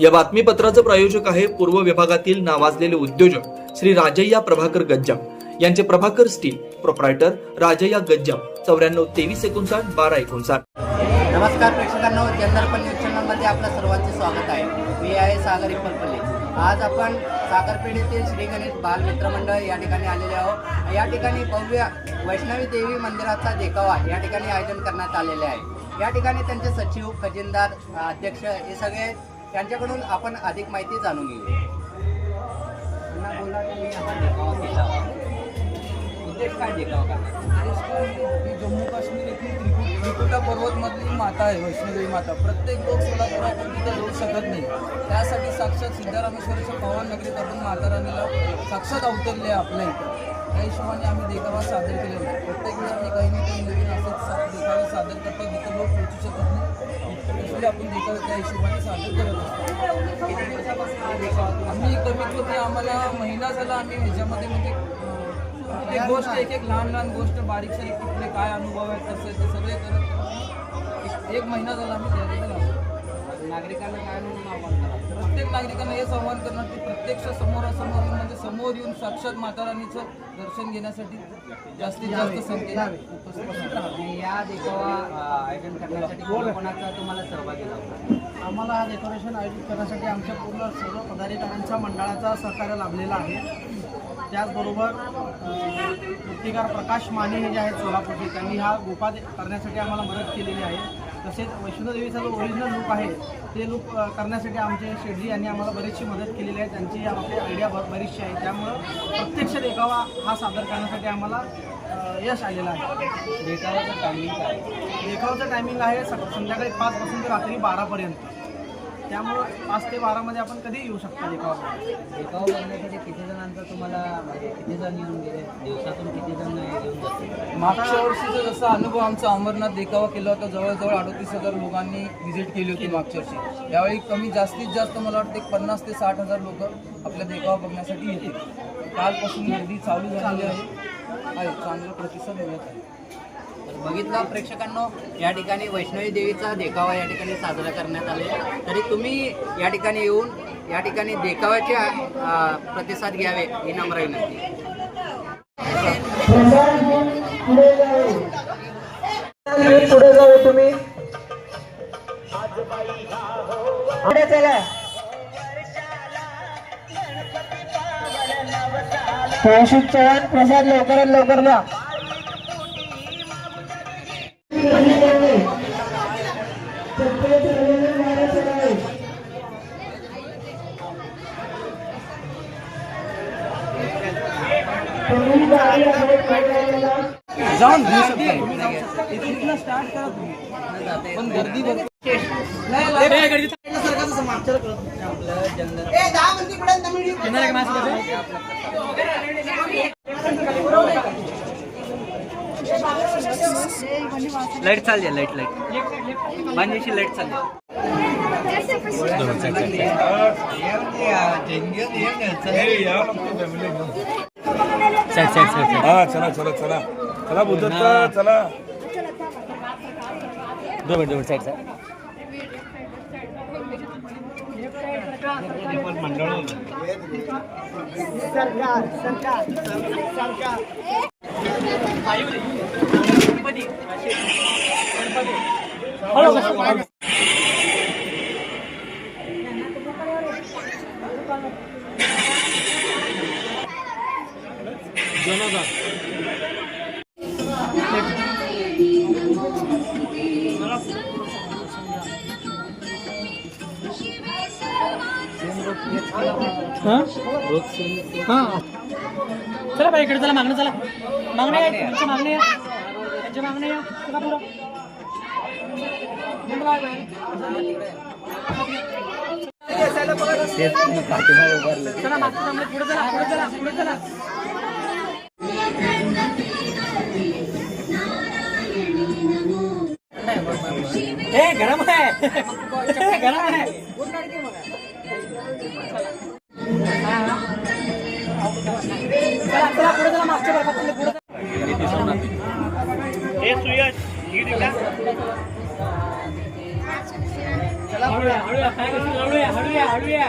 या बातमीपत्राचं प्रायोजक आहे पूर्व विभागातील नावाजलेले उद्योजक श्री राजय्या प्रभाकर गज्जाम. यांचे प्रभाकर स्टील प्रोप्रायटर राजय्या गज्जाम. चौऱ्याण्णव तेवीस एकोणसाठ बारा एकोणसाठ. नमस्कार प्रेक्षकांना चंद्रपण न्यूज चॅनलमध्ये आपलं सर्वांचे स्वागत आहे. मी आहे सागर इप्पलपल्ले. आज आपण साखरपेठ श्री गणेश बाल मित्रमंडळ या ठिकाणी आलेले आहोत. या ठिकाणी भव्य वैष्णवी देवी मंदिराचा देखावा या ठिकाणी आयोजन करण्यात आलेले आहे. या ठिकाणी त्यांचे सचिव खजिनदार अध्यक्ष हे सगळे त्यांच्याकडून आपण अधिक माहिती जाणून घेऊ. पुन्हा बोला उद्देश काय जम्मू काश्मीर येथील त्रिकूट त्रिकुटा पर्वतमधली माता आहे वैष्णोदेवी माता. प्रत्येक लोक सोलापुरातून तिथं जाऊ शकत नाही. त्यासाठी साक्षात सिद्धारामेश्वरच्या पवन नगरीत आपण माता राणीला साक्षात अवतरले आपल्या इथं. त्या हिशोबाने आम्ही देखावा सादर केलेला आहे. प्रत्येक वेळी आम्ही काही ना काही नवीन असंच सा- देखावे सादर करतो जिथं लोक पोहोचू शकत नाही. तसंही आपण देखावे त्या हिशोबाने सादर करत असतो. आम्ही कमीत कमी आम्हाला महिना झाला आम्ही ह्याच्यामध्ये म्हणजे एक गोष्ट एक एक लहान लहान गोष्ट बारीक सारीक कुठले काय अनुभव आहेत कसं आहे ते सगळे करत एक- महिना झाला आम्ही तयारीला नागरिकांना काय म्हणून आव्हान करा? प्रत्येक नागरिकांना हेच आव्हान करणार की प्रत्यक्ष समोरासमोर येऊन म्हणजे समोर येऊन साक्षात माता राणीचं दर्शन घेण्यासाठी जास्तीत जास्त संख्येने उपस्थित राहा. आणि या देखावा अ, आयोजन करण्यासाठी कोणाकोणाचा तुम्हाला सहभागी झाला आम्हाला हा डेकोरेशन आयोजित करण्यासाठी आमच्या पूर्ण सर्व पदाधिकाऱ्यांच्या मंडळाचा सहकार्य लाभलेला आहे. त्याचबरोबर अ, मूर्तिकार प्रकाश माने हे जे आहेत सोलापूरचे त्यांनी हा गोपा दे- करण्यासाठी आम्हाला मदत केलेली आहे. तसेच वैष्णोदेवीचा जो ओरिजिनल लुक आहे ते लुक करण्यासाठी आमचे शेडजी यांनी आम्हाला बरीचशी मदत केलेली आहे. त्यांची आपली आयडिया ब बरीचशी आहे. त्यामुळं प्रत्यक्ष देखावा हा सादर करण्यासाठी आम्हाला यश आलेलं आहे. देखाव्याचं टायमिंग काय? देखावाचं टायमिंग आहे सक संध्याकाळी पाचपासून ते रात्री बारापर्यंत त्यामुळं पाच ते बारामध्ये आपण कधी येऊ शकता देखावा देखावा बघण्यासाठी किती जणांचा तुम्हाला म्हणजे किती जण येऊन गेले? दिवसातून किती जण येऊन मागच्या वर्षीचा जसा अनुभव आमचा अमरनाथ देखावा केला होता जवळजवळ अडतीस हजार लोकांनी व्हिजिट केली होती मागच्या वर्षी. यावेळी कमी जास्तीत जास्त मला वाटतं एक पन्नास ते साठ हजार लोक आपला देखावा बघण्यासाठी येतील. कालपासून गर्दी चालू झालेली आहे. आहे चांगला प्रतिसाद मिळत आहे. बघितलं प्रेक्षकांनो या ठिकाणी वैष्णवी देवीचा देखावा या ठिकाणी साजरा करण्यात आले तरी तुम्ही या ठिकाणी येऊन या ठिकाणी देखाव्याचे प्रतिसाद घ्यावे ही नम्र विनंती. पुढे जाऊ तुम्ही पुढे चला कौशिक चव्हाण प्रसाद लवकरात लवकर जा जाऊन घेऊ शकता इथून स्टार्ट करा तुम्ही पण गर्दी लाइट चालली लाइट लाइट माझ्याशी लाइट चालली हा चला चला चला. चला बुद्धत्ता चला चला बाई इकडे चला मागणं चला. मागणं या तुमची मागणं या. त्यांची मागणं या. चला पुरा चला मागचं थांबलं, पुढे चला पुढे चला पुढे चला. ए गरम आहे. गरम आहे. चला चला पुढे चला मागच्या पुढे चला. हळूया हळूया काय करशील? हळूया हळूया.